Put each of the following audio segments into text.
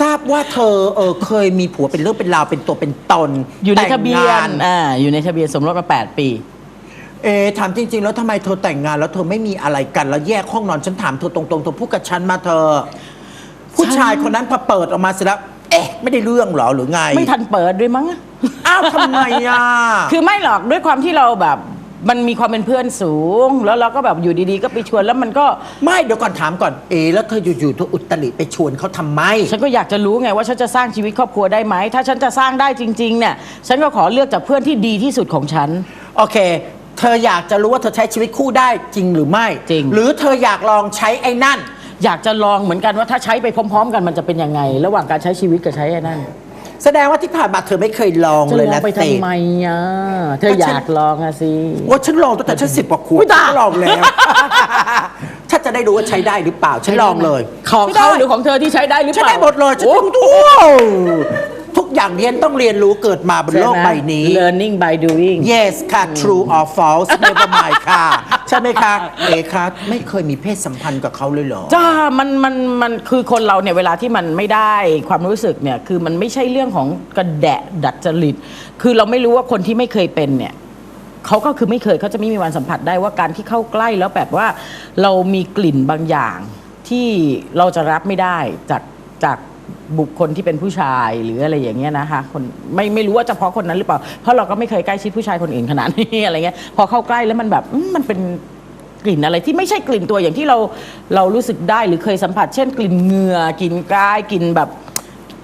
ทราบว่าเธอเออเคยมีผัวเป็นเรื่องเป็นราวเป็นตัวเป็นตนอยู่ในแต่งทะเบียงาน อ่า อยู่ในทะเบียนสมรสมา 8 ปี เอ๊ะถามจริง ๆ แล้วทำไมเธอแต่งงานแล้วเธอไม่มีอะไรกันแล้วแยกห้องนอนฉันถามเธอตรงๆเธอพูดกับฉันมาเธอ ผู้ชายคนนั้นพอเปิดออกมาเสร็จแล้ว เอ๊ะ ไม่ได้เรื่องเหรอหรือไงไม่ทันเปิดด้วยมั้ง อ้าวทำไมอะ คือไม่หรอกด้วยความที่เราแบบ มันมีความเป็นเพื่อนสูง แล้วเราก็แบบอยู่ดีๆ ก็ไปชวนแล้วมันก็ไม่เดี๋ยวก่อนถามก่อนเอ๊ะแล้วเธออยู่ๆเธออุตริไปชวนเขาทำไม ฉันก็อยากจะรู้ไงว่าฉันจะสร้างชีวิตครอบครัวได้ไหม ถ้าฉันจะสร้างได้จริงๆเนี่ยฉันก็ขอเลือกจากเพื่อนที่ดีที่สุดของฉัน โอเค เธออยากจะรู้ว่าเธอใช้ชีวิตคู่ได้จริงหรือไม่ จริง หรือเธออยากลองใช้ไอ้นั่น อยากจะลองเหมือนกันว่าถ้าใช้ไปพร้อม ๆ กันมันจะเป็นยังไง ระหว่างการใช้ชีวิตกับใช้ไอ้นั่น แสดงว่าที่ผ่านมาเธอไม่เคยลองจะเลยลอนะงไปเตทำไมอะเธออยากลองอะสิ ว่าฉันลองตั้งแต่ฉันสิบกว่าขวบอุ๊ยตาย ฉันลองแล้วถ้าจะได้รู้ว่าใช้ได้หรือเปล่า ฉันลองเลยของใช้เขาได้หรือของเธอที่ใช้ได้หรือเปฉันล่าได้หมดเลยฉันโอ้ได้ทุก ทุกอย่างเรียนต้องเรียนรู้เกิดมาบนโลกใบนี้ learning by doing yes ค่ะ true or false never mind ค่ะ ใช่ไหมคะเอครับไม่เคยมีเพศสัมพันธ์กับเขาเลยเหรอ จ้ามันมันมันคือคนเราเนี่ยเวลาที่มันไม่ได้ความรู้สึกเนี่ยคือมันไม่ใช่เรื่องของกระแดะดัดจริต คือเราไม่รู้ว่าคนที่ไม่เคยเป็นเนี่ยเขาก็คือไม่เคยเขาจะไม่มีวันสัมผัสได้ว่าการที่เข้าใกล้แล้วแบบว่า เรามีกลิ่นบางอย่างที่เราจะรับไม่ได้จากจาก บุคคลที่เป็นผู้ชายหรืออะไรอย่างเงี้ยนะคะคนไม่ไม่รู้ว่าเฉพาะคนนั้นหรือเปล่า เพราะเราก็ไม่เคยใกล้ชิดผู้ชายคนอื่นขนาดนี้อะไรเงี้ยพอเข้าใกล้แล้วมันแบบอืมมันเป็นกลิ่นอะไรที่ไม่ใช่กลิ่นตัวอย่างที่เราเรารู้สึกได้หรือเคยสัมผัส เช่น กลิ่นเหงื่อกลิ่นกายกลิ่นแบบ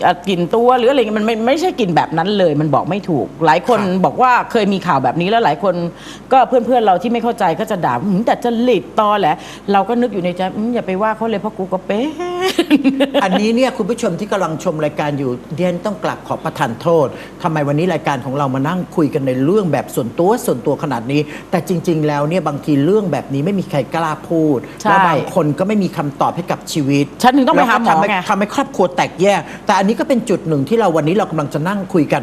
เอ่อกลิ่นตัวหรืออะไรเงี้ยมันไม่ไม่ใช่กลิ่นแบบนั้นเลย มันบอกไม่ถูก หลายคนครับบอกว่าเคยมีข่าวแบบนี้แล้วหลายคน ก็เพื่อนๆเราที่ไม่เข้าใจก็จะด่าหืมแต่จะหลิดตอแหละ เราก็นึกอยู่ในใจอืมอย่าไปว่าเขาเลยเพราะกูก็เป็น อันนี้เนี่ยคุณผู้ชมที่กำลังชมรายการอยู่เดียนต้องกลับขอประทานโทษทำไมวันนี้รายการของเรามานั่งคุยกันในเรื่องแบบส่วนตัวส่วนตัวขนาดนี้ แต่จริง ๆ แล้วเนี่ยบางทีเรื่องแบบนี้ไม่มีใครกล้าพูดใช่แล้วบางคนก็ไม่มีคำตอบให้กับชีวิตฉันถึงต้องไปหาหมอแล้วก็ทำให้ไง ทำให้ครอบครัวแตกแยก แต่อันนี้ก็เป็นจุดหนึ่งที่เราวันนี้เรากำลังจะนั่งคุยกัน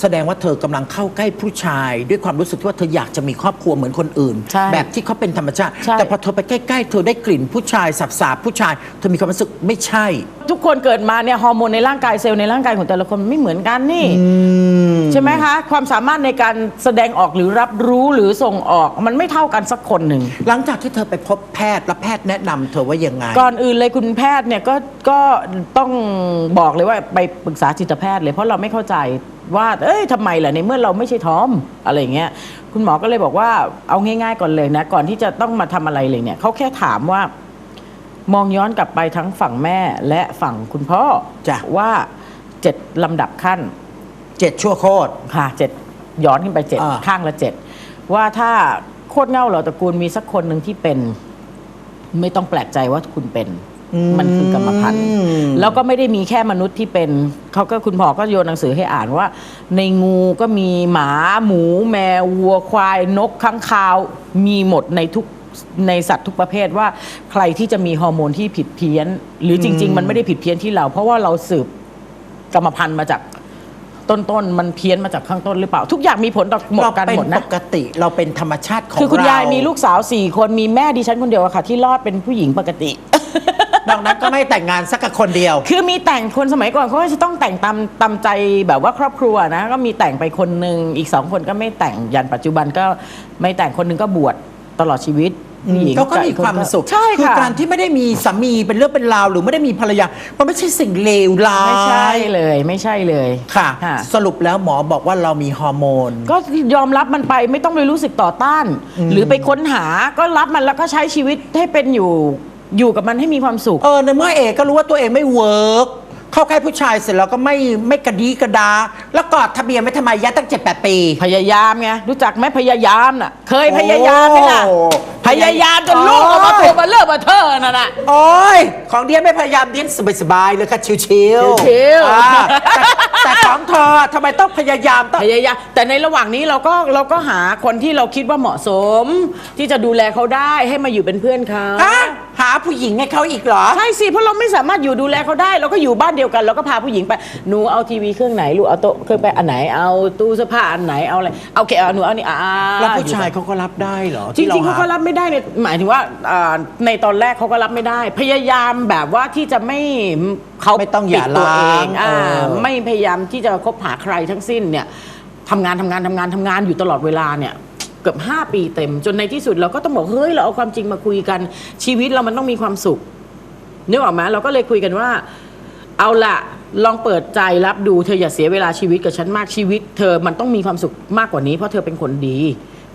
แสดงว่าเธอกำลังเข้าใกล้ผู้ชาย ด้วยความรู้สึกที่ว่าเธออยากจะมีครอบครัวเหมือนคนอื่นใช่แบบที่เขาเป็นธรรมชาติใช่แต่พอเธอไปใกล้ๆ เธอได้กลิ่นผู้ชายสับสาบผู้ชาย เธอมีความรู้สึกไม่ใช่ ทุกคนเกิดมาเนี่ยฮอร์โมนในร่างกายเซลล์ในร่างกายของแต่ละคนไม่เหมือนกันนี่ใช่ไหมคะ ความสามารถในการแสดงออกหรือรับรู้หรือส่งออกมันไม่เท่ากันสักคนหนึ่งหลังจากที่เธอไปพบแพทย์และแพทย์แนะนำเธอว่ายังไงก่อนอื่นเลยคุณแพทย์เนี่ยก็ก็ต้องบอกเลยว่าไปปรึกษาจิตแพทย์เลยเพราะเราไม่เข้าใจ ว่าเอ้ยทำไมล่ะในเมื่อเราไม่ใช่ทอมอะไรอย่างเงี้ยคุณหมอก็เลยบอกว่าเอาง่าย ๆ ก่อนเลยนะ ก่อนที่จะต้องมาทำอะไรเลยเนี่ยเขาแค่ถามว่ามองย้อนกลับไปทั้งฝั่งแม่และฝั่งคุณพ่อจ้ะว่าเจ็ดลำดับขั้นเจ็ดชั่วโคตรค่ะเจ็ดย้อนขึ้นไปเจ็ดอ่าข้างละเจ็ดว่าถ้าโคตรเง่าเหล่าตระกูลมีสักคนหนึ่งที่เป็น ไม่ต้องแปลกใจว่าคุณเป็น มันคือกรรมพันธุ์แล้วก็ไม่ได้มีแค่มนุษย์ที่เป็นเขาก็คุณพ่อก็โยนหนังสือให้อ่านว่า ในงูก็มีหมาหมู แมววัวควายนกค้างคาว มีหมดในทุกในสัตว์ทุกประเภทว่าใครที่จะมีฮอร์โมนที่ผิดเพี้ยน หรือจริง ๆ มันไม่ได้ผิดเพี้ยนที่เรา เพราะว่าเราสืบกรรมพันธุ์มาจากต้นๆมันเพี้ยนมาจากข้างต้นหรือเปล่า ทุกอย่างมีผลต่อหมดเรากันเป็นหมดปนะกติเราเป็นธรรมชาติของคือคุณเรายายมีลูกสาวสี่คนมีแม่ดิฉันคนเดียวอะค่ะ ที่รอดเป็นผู้หญิงปกติ นอกนั้นก็ไม่แต่งงานสักกับคนเดียว คือมีแต่งคนสมัยก่อนเขาก็จะต้องแต่งตามตามใจแบบว่าครอบครัวนะ ก็มีแต่งไปคนหนึ่งอีกสองคนก็ไม่แต่งยันปัจจุบันก็ไม่แต่งคนหนึงก็บวชตลอดชีวิตผู้หญิงเขาก็มีบอีความสุขใช่คือค่ะ การที่ไม่ได้มีสามีเป็นเรื่องเป็นราว หรือไม่ได้มีภรรยา มันไม่ใช่สิ่งเลวร้ายไม่ใช่เลยไม่ใช่เลย ค่ะ ค่ะ สรุปแล้วหมอบอกว่าเรามีฮอร์โมน ก็ยอมรับมันไปไม่ต้องไปรู้สึกต่อต้าน หรือไปค้นหาก็รับมันแล้วก็ใช้ชีวิตให้เป็นอยู่ อยู่กับมันให้มีความสุข เออในเมื่อเอกก็รู้ว่าตัวเองไม่เวิร์กเข้าใกล้ผู้ชายเสร็จแล้วก็ไม่ไม่กระดีกระดา แล้วกอดทะเบียนไม่ทำไมยัดตั้งเจ็ดแปดปี พยายามไงรู้จักไหมพยายามน่ะ เคยพยายามไหมล่ะโอ้ พยายามจนลูกออกมาโอ้ยตัวมาเลิกมาเธอน่ะน่ะ โอ้ย ของเดียนไม่พยายามเดียนสบายๆเลยค่ะชิวๆชิวๆ อ่าแต่แต่ของเธอทำไมต้องพยายามต้อง พยายามแต่ในระหว่างนี้เราก็เราก็หาคนที่เราคิดว่าเหมาะสม ที่จะดูแลเขาได้ให้มาอยู่เป็นเพื่อนเขาฮะหา ผู้หญิงให้เขาอีกเหรอ ใช่สิ เพราะเราไม่สามารถอยู่ดูแลเขาได้ เราก็อยู่บ้านเดียวกัน เราก็พาผู้หญิงไป หนูเอาทีวีเครื่องไหนลูก เอาโต๊ะเครื่องไปอันไหน เอาตู้เสื้อผ้าอันไหน เอาอะไร เอาโอเคเอาหนูเอานี่อ่าแล้วผู้ชายเขาก็รับได้เหรอจริงๆที่เขาหก็รับไม่ได้เนี่ยหมายถึงว่าอ่าในตอนแรกเขาก็รับไม่ได้ พยายามแบบว่าที่จะไม่เขาไม่ต้องหย่าปิดตัวเองร้างอ่าเออ ไม่พยายามที่จะคบหาใครทั้งสิ้นเนี่ยทำงานทำงานทำงานทำงานอยู่ตลอดเวลาเนี่ยเกือบ5 ปีเต็ม จนในที่สุดเราก็ต้องบอกเฮ้ยเราเอาความจริงมาคุยกันชีวิตเรามันต้องมีความสุขนึกออกไหมเราก็เลยคุยกันว่า เอาละลองเปิดใจรับดูเธออย่าเสียเวลาชีวิตกับฉันมากชีวิต เธอมันต้องมีความสุขมากกว่านี้เพราะเธอเป็นคนดี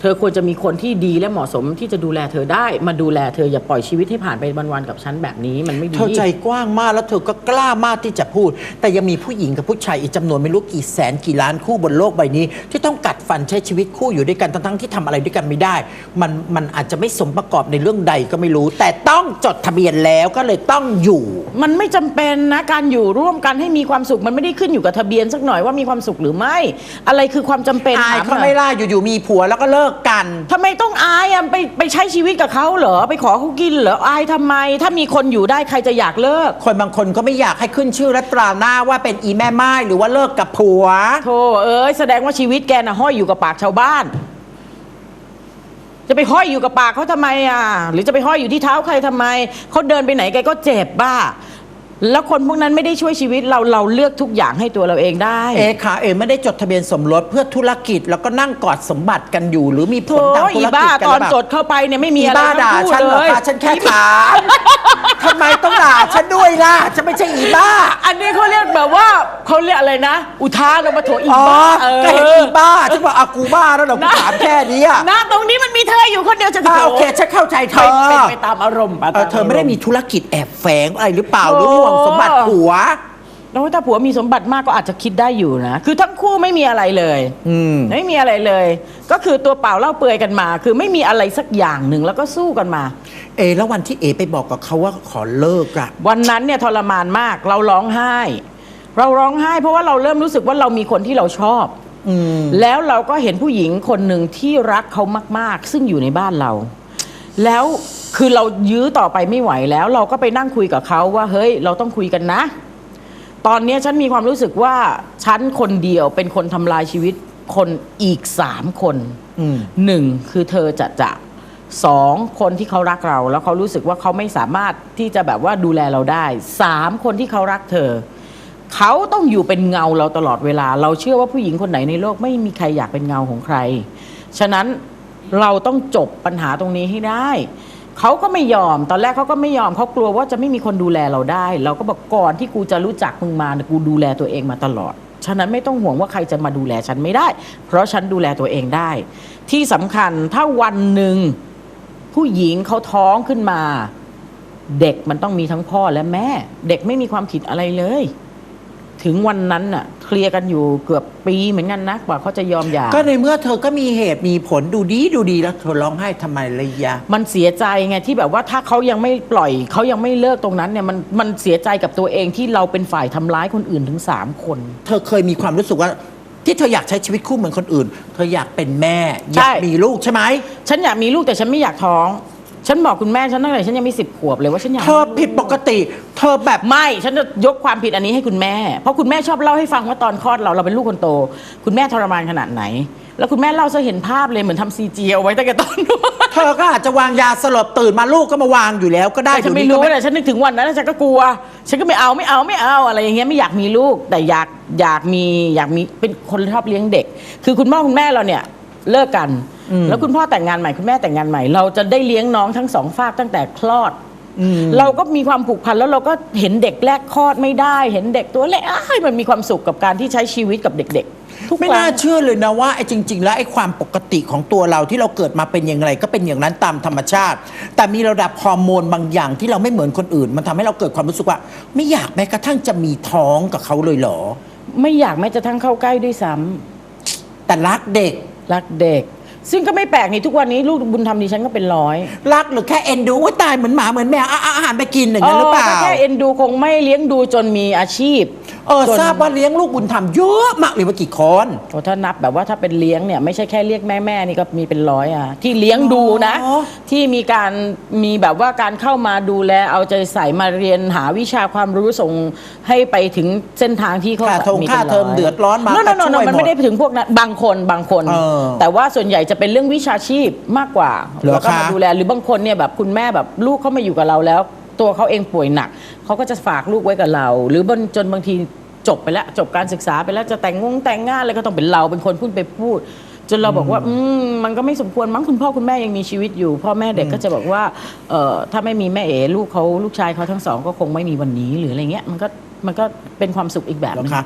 เธอควรจะมีคนที่ดีและเหมาะสมที่จะดูแลเธอได้ มาดูแลเธออย่าปล่อยชีวิตให้ผ่านไปวันๆกับฉันแบบนี้มันไม่ดี เธอใจกว้างมากแล้วเธอก็กล้ามากที่จะพูด แต่ยังมีผู้หญิงกับผู้ชายอีกจำนวนไม่รู้กี่แสนกี่ล้านคู่บนโลกใบนี้ ที่ต้องกัดฟันใช้ชีวิตคู่อยู่ด้วยกันทั้งๆที่ทำอะไรด้วยกันไม่ได้ มันมันอาจจะไม่สมประกอบในเรื่องใดก็ไม่รู้ แต่ต้องจดทะเบียนแล้วก็เลยต้องอยู่ มันไม่จำเป็นนะการอยู่ร่วมกันให้มีความสุขมันไม่ได้ขึ้นอยู่กับทะเบียนสักหน่อยว่ามีความสุขหรือไม่ อะไรคือความจำเป็นอายถามเขาหน่ไม่อยล่าอยู่ๆมีผัวแล้วก็เลิกกันทำไมต้องอายอะไปไปใช้ชีวิตกับเขาเหรอไปขอเขากินเหรออายทำไม ถ้ามีคนอยู่ได้ใครจะอยากเลิกคนบางคนก็ไม่อยากให้ขึ้นชื่อและตราหน้าว่าเป็นอีแม่ไม้หรือว่าเลิกกับผัว โธ่เอ้ยแสดงว่าชีวิตแกน่ะห้อยอยู่กับปากชาวบ้าน จะไปห้อยอยู่กับปากเขาทำไมอะ หรือจะไปห้อยอยู่ที่เท้าใครทำไมเขาเดินไปไหนแกก็เจ็บบ้า แล้วคนพวกนั้นไม่ได้ช่วยชีวิตเราเราเลือกทุกอย่างให้ตัวเราเองได้ เอขาเอไม่ได้จดทะเบียนสมรสเพื่อธุรกิจแล้วก็นั่งกอดสมบัติกันอยู่ หรือมีผโธ่ลทางธุอีรกิบ้าจกันตอนหรือเปล่าจดเข้าไปเนี่ยไม่มีอีอะไรบ้าด่าทั้งคู่ฉันเหรอเลยคะฉันแค่ถาม ทำไมต้องด่าฉันด้วยล่ะ ฉันไม่ใช่อีบ้า อันนี้เขาเรียกแบบว่าเขาเรียกอะไรนะ อุทานออกมาโถอีอ๋อ บ้าเออก็เห็นอีบ้า ฉันบอกอากูบ้าแล้วเหรอกูถามแค่นี้อะนะตรงนี้มันมีเธออยู่คนเดียวจะอ่าโถโอเค ฉันเข้าใจเธไปอเป็นไปตามอารมณ์ปเออเธอไม่ได้มีธุรกิจแอบแฝงอะไรหรือเปล่าหโอ้รือห่วงสมบัติผัว แล้วถ้าผัวมีสมบัติมากก็อาจจะคิดได้อยู่นะ คือทั้งคู่ไม่มีอะไรเลย อืม ไม่มีอะไรเลย ก็คือตัวเปล่าเล่าเปลือยกันมา คือไม่มีอะไรสักอย่างหนึ่งแล้วก็สู้กันมา เอ แล้ววันที่เอไปบอกกับเขาว่าขอเลิกอะวันนั้นเนี่ยทรมานมากเราร้องไห้ เราร้องไห้เพราะว่าเราเริ่มรู้สึกว่าเรามีคนที่เราชอบ อืม แล้วเราก็เห็นผู้หญิงคนหนึ่งที่รักเขามาก ๆ ซึ่งอยู่ในบ้านเรา แล้วคือเรายื้อต่อไปไม่ไหวแล้ว เราก็ไปนั่งคุยกับเขาว่า เฮ้ย เราต้องคุยกันนะ ตอนเนี้ยฉันมีความรู้สึกว่าฉันคนเดียวเป็นคนทำลายชีวิตคนอีกสามคนอืมหนึ่งคือเธอจะจะสองคนที่เขารักเรา แล้วเขารู้สึกว่าเขาไม่สามารถที่จะแบบว่าดูแลเราได้สามคนที่เขารักเธอ เขาต้องอยู่เป็นเงาเราตลอดเวลา เราเชื่อว่าผู้หญิงคนไหนในโลกไม่มีใครอยากเป็นเงาของใคร ฉะนั้นเราต้องจบปัญหาตรงนี้ให้ได้ เขาก็ไม่ยอม ตอนแรกเขาก็ไม่ยอมเขากลัวว่าจะไม่มีคนดูแลเราได้ เราก็บอกก่อนที่กูจะรู้จักมึงมาเนี่ยกูดูแลตัวเองมาตลอด ฉะนั้นไม่ต้องห่วงว่าใครจะมาดูแลฉันไม่ได้ เพราะฉันดูแลตัวเองได้ ที่สำคัญถ้าวันหนึ่งผู้หญิงเขาท้องขึ้นมา เด็กมันต้องมีทั้งพ่อและแม่ เด็กไม่มีความผิดอะไรเลย ถึงวันนั้นน่ะ เคลียร์กันอยู่เกือบปีเหมือนกันนะกว่าเขาจะยอมหย่า ก็ในเมื่อเธอก็มีเหตุมีผลดูดีดูดีแล้วเธอร้องไห้ทำไมเลยยะ มันเสียใจไงที่แบบว่าถ้าเขายังไม่ปล่อยเขายังไม่เลิกตรงนั้นเนี่ยมันมันเสียใจกับตัวเองที่เราเป็นฝ่ายทำร้ายคนอื่นถึงสามคน เธอเคยมีความรู้สึกว่า ที่เธออยากใช้ชีวิตคู่เหมือนคนอื่น เธออยากเป็นแม่ใช่อยากมีลูกใช่ไหม ฉันอยากมีลูกแต่ฉันไม่อยากท้อง ฉันบอกคุณแม่ฉันตั้งแต่ฉันยังไม่สิบขวบเลยว่าฉันอยากเธอผิดปกติ เธอแบบ ไม่ฉันจะยกความผิดอันนี้ให้คุณแม่ เพราะคุณแม่ชอบเล่าให้ฟังว่าตอนคลอดเราเราเป็นลูกคนโต คุณแม่ทรมานขนาดไหน แล้วคุณแม่เล่าจะเห็นภาพเลยเหมือนทำซีจีเอาไว้ตั้งแต่ตอนนู้นเธอก็อาจจะวางยาสลบตื่นมาลูกก็มาวางอยู่แล้วก็ได้แต่ฉันไม่เดี๋ยวรู้นี้ก็แต่ฉันนึกถึงวันนั้นฉันก็กลัว ฉันก็ไม่เอาไม่เอาไม่เอาอะไรอย่างเงี้ยไม่อยากมีลูกแต่อยากอยากมีอยากมีเป็นคนชอบเลี้ยงเด็ก คือคุณพ่อคุณแม่เราเนี่ยเลิกกัน แล้วคุณพ่อแต่งงานใหม่คุณแม่แต่งงานใหม่ เราจะได้เลี้ยงน้องทั้งสองฝากตั้งแต่คลอด เราก็มีความผูกพันแล้วเราก็เห็นเด็กแรกคลอดไม่ได้ เห็นเด็กตัวเล็กอ้ายมันมีความสุขกับการที่ใช้ชีวิตกับเด็กๆทุกไม่ครั้น่าง เชื่อเลยนะว่าไอ้จริง ๆ แล้วไอ้ความปกติของตัวเราที่เราเกิดมาเป็นอย่างไรก็เป็นอย่างนั้นตามธรรมชาติ แต่มีระดับฮอร์โมนบางอย่างที่เราไม่เหมือนคนอื่น มันทำให้เราเกิดความรู้สึกว่า ไม่อยากแม้กระทั่งจะมีท้องกับเขาเลยเหรอ ไม่อยากแม้จะทั้งเข้าใกล้ด้วยซ้ำแต่รักเด็ก รักเด็ก ซึ่งก็ไม่แปลกนี่ทุกวันนี้ลูกบุญธรรมดิฉันก็เป็นร้อยรักหรือแค่เอ็นดูว่าตายเหมือนหมาเหมือนแมวเอาเอาอาหารไปกินอย่างนั้นหรือเปล่าถ้าแค่เอ็นดูคงไม่เลี้ยงดูจนมีอาชีพเออจนทราบว่าเลี้ยงลูกบุญธรรมเยอะมากเลยว่ากี่คน โอ้ถ้านับแบบว่าถ้าเป็นเลี้ยงเนี่ยไม่ใช่แค่เรียกแม่แม่นี่ก็มีเป็นร้อยอะที่เลี้ยงดูนะ อ๋อ ที่มีการมีแบบว่าการเข้ามาดูแลเอาใจใส่มาเรียนหาวิชาความรู้ส่งให้ไปถึงเส้นทางที่เขาค่าทงมีค่าป็นเทอมเดือดร้อนมาโนก็โนโนช่วยมันหมไม่ดได้ถึงพวกนั้นบางคนบางคน เออ แต่ว่าส่วนใหญ่จะเป็นเรื่องวิชาชีพมากกว่าเหรอแล้วก็มาคะ ดูแลหรือบางคนเนี่ยแบบคุณแม่แบบลูกเขามาอยู่กับเราแล้ว ตัวเขาเองป่วยหนักเขาก็จะฝากลูกไว้กับเรา หรือบางจนบางทีจบไปแล้วจบการศึกษาไปแล้วจะแต่งงงแต่งงานอะไรก็ต้องเป็นเราเป็นคนพูดไปพูด จนเราบอกว่าอืมมันก็ไม่สมควรมั้งคุณพ่อคุณแม่ยังมีชีวิตอยู่ พ่อแม่เด็กก็จะบอกว่าเอ่อถ้าไม่มีแม่เอ๋ลูกเขาลูกชายเขาทั้งสองก็คงไม่มีวันนี้หรืออะไรเงี้ยมันก็มันก็เป็นความสุขอีกแบบหนึงนะคะ